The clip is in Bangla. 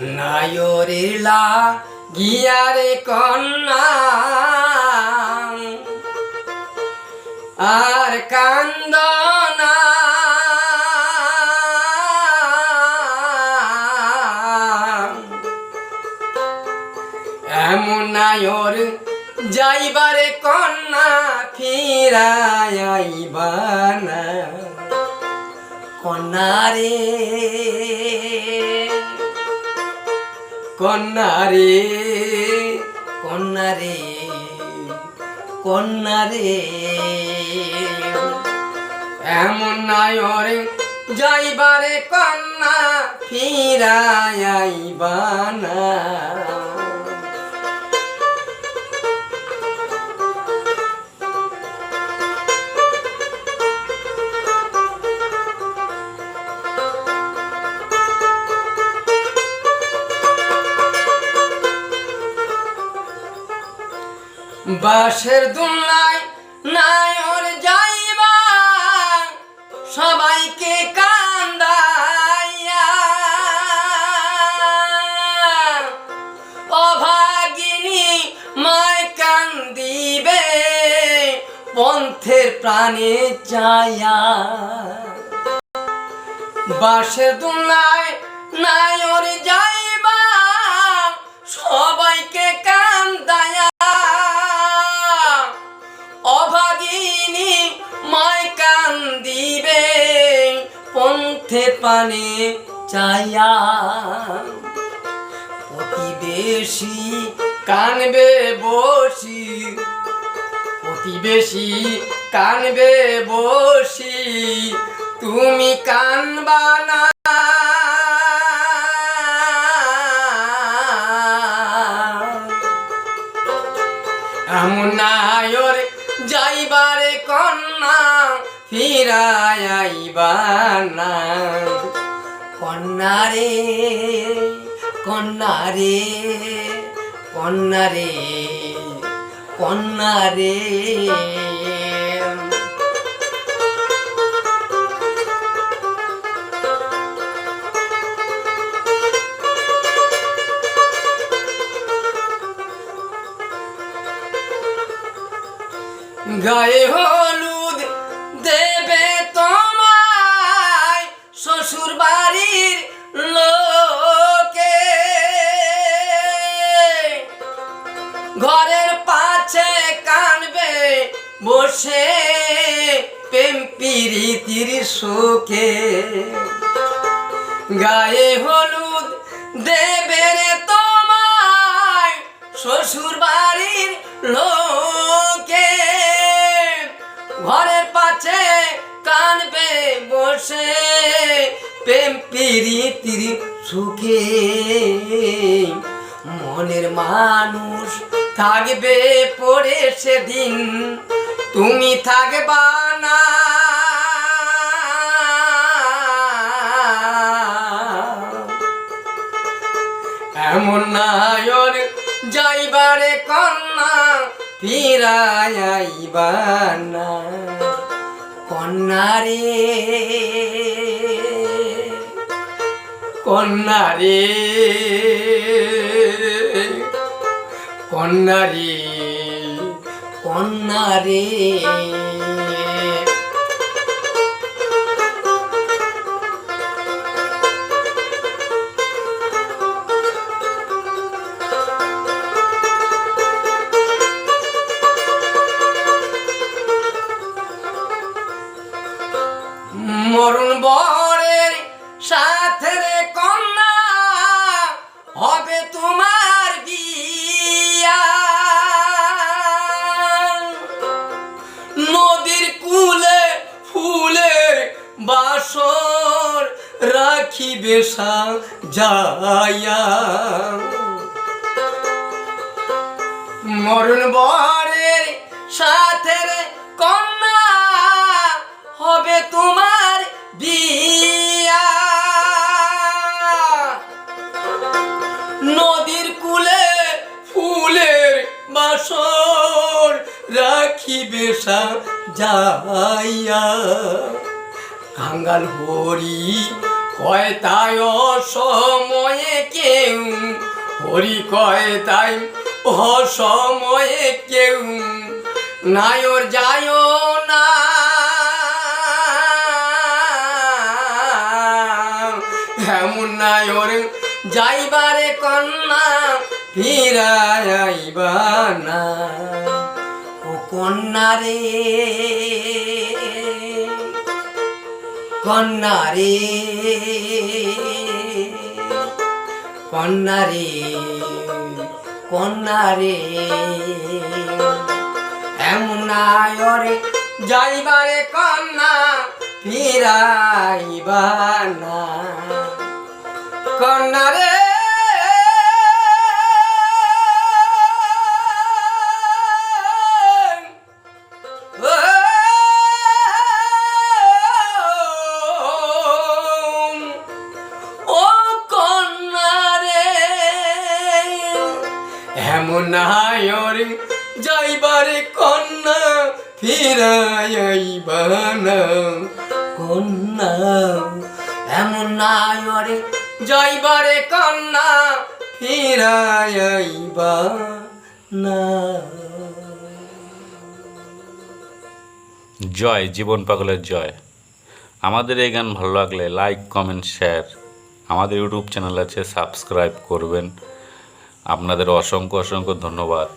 নায়রিলা গিয়ারে কন্যা। আর কান্দনা এমন নায়র যাইবারে কন্যা ফিরাইবানা কন্যা রে। কন্যা রে কন্যা রে কন্যা রে এমন নায়রে যাইবারে কন্যা ফিরাইবানা। বাসের দুলনায় নায়র যাইবা সবাইকে কান্দাইয়া। অভাগিনী মায় কান্দিবে, পন্থের প্রাণে চায়া বাসের দুলনায় নায়র যাইবা সবাইকে কান্দায়া পানে চায়া প্রতিবেশী কানবে বসি প্রতিবেশী কানবে বসি তুমি কানবা না। এমন যাইবারে কন্যা ফিরাইবা না। কন্যারে কন্যারে কন্যা রে বসে প্রেম প্রীতির শোকে গায়ে হলুদ দেবে রে তোমায় শ্বশুর বাড়ির লোকে। ঘরের পাছে কানবে বসে প্রেম প্রীতির সুখে। মনের মানুষ থাকবে পড়ে সেদিন। তুমি থাকবা না। এমন নায়র যাইবারে কন্যা ফিরাইবা না। কন্যা রে কন্যা রে কন্যা রে কন্যা রাখিবে যাইয়া। মরণ বরের সাথে কন্যা হবে তোমার বিয়া। নদীর কুলে ফুলের বাসর রাখিবে যাইয়া। কাঙ্গাল হরি কয় তাই অসময়ে কেউ? হরি কয় তাই অসময়ে কেউ? নায়র যায় না। এমন নায়র যাইবারে কন্যা ফিরাইবা না। ও কন্যা রে। কন্যা রে। কন্যা রে কন্যা রে। এমন নায়রে যাইবারে কন্যা ফিরাইবা না। কন্যা রে এমন নায়রে যাইবারে কন্যা ফিরাইবা না কন্যা, এমন নায়রে, যাইবারে কন্যা ফিরাইবা না জয়, জীবন পাগলের জয়। আমাদের এই গান ভালো লাগলে লাইক কমেন্ট শেয়ার আমাদের ইউটিউব চ্যানেল আছে সাবস্ক্রাইব করবেন। আপনাদের অসংখ্য অসংখ্য ধন্যবাদ।